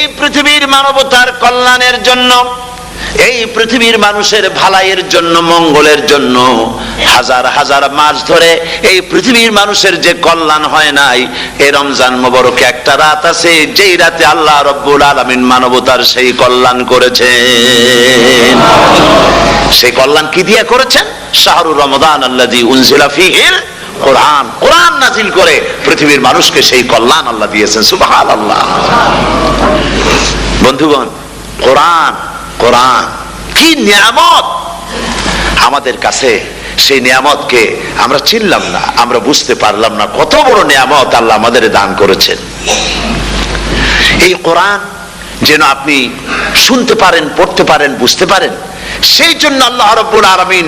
এই পৃথিবীর মানবতার কল্যাণের জন্য, এই পৃথিবীর মানুষের ভালাইয়ের জন্য, মঙ্গলের জন্য, হাজার হাজার মাস ধরে এই পৃথিবীর মানুষের যে কল্যাণ হয় নাই এই রমজান মোবারকে একটা রাত আছে, যেই রাতে আল্লাহ রব্বুল আলামিন মানবতার সেই কল্যাণ করেছেন। সেই কল্যাণ কি দিয়ে করেছেন? শাহরুর রমদান আল্লাযী উনজিলা ফীহিল কোরআন কোরআন নাজিল করে পৃথিবীর মানুষকে সেই কল্যাণ আল্লাহ দিয়েছেন, সুবহানাল্লাহ। বন্ধুগণ, কোরআন কোরআন, কি নিয়ামত? আমাদের কাছে সেই নিয়ামতকে আমরা চিনলাম না, আমরা বুঝতে পারলাম না কত বড় নিয়ামত আল্লাহ আমাদের দান করেছেন। এই কোরআন যেন আপনি শুনতে পারেন, পড়তে পারেন, বুঝতে পারেন, সেই জন্য আল্লাহ রব্বুল আলামিন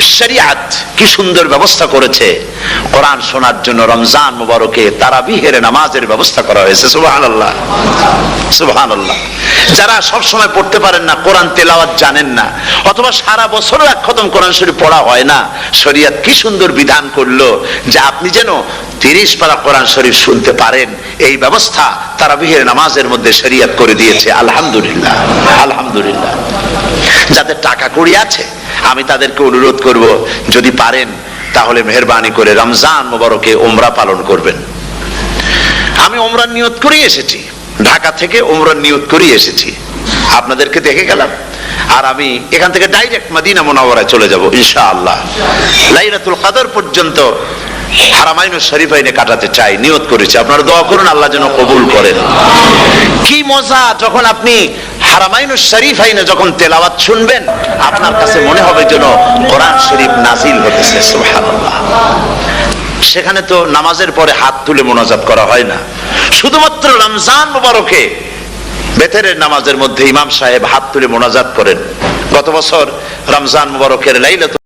শরিয়াত কি সুন্দর ব্যবস্থা করেছে। কোরআন শোনার জন্য রমজান মুবারকে তারাবিহের নামাজের ব্যবস্থা করা হয়েছে, সুবহানাল্লাহ। সুবহানাল্লাহ। যারা সব সময় পড়তে পারেন না, কোরআন তেলাওয়াত জানেন না, অথবা সারা বছরও এক খতম কোরআন শরীফ পড়া হয় না, শরিয়াত কি সুন্দর বিধান করল যে আপনি যেন তিরিশ পারা কোরআন শরীফ শুনতে পারেন, এই ব্যবস্থা তারাবিহের নামাজের মধ্যে শরিয়াত করে দিয়েছে, আলহামদুলিল্লাহ আলহামদুলিল্লাহ। যাদের টাকা কড়ি আছে আমি তাদেরকে অনুরোধ করব, যদি পারেন, তাহলে মেহরবানি করে রমজান মোবারকে ওমরা পালন করবেন। আমি ওমরার নিয়ত করেই এসেছি। ঢাকা থেকে ওমরার নিয়ত করেই এসেছি। আপনাদেরকে দেখে গেলাম। আর আমি এখান থেকে ডাইরেক্ট মদিনা মোনাওয়ারায় চলে যাব, ইনশাআল্লাহ। লাইলাতুল কদর পর্যন্ত হারামাইন শরীফাইনে কাটাতে চাই, নিয়ত করেছি। আপনারা দোয়া করুন, আল্লাহ যেন কবুল করেন। কি মজা, যখন আপনি হারামাইন শরীফাইনে যখন তেলাওয়াত শুনবেন, আপনার কাছে মনে হবে যেন কোরআন শরীফ নাজিল হতেছে, সুবহানাল্লাহ। সেখানে তো নামাজের পরে হাত তুলে মোনাজাত করা হয় না। শুধুমাত্র রমজান মুবারকে বেতেরের নামাজের মধ্যে ইমাম সাহেব হাত তুলে মোনাজাত করেন। গত বছর রমজান মুবারকের লাইলাতুল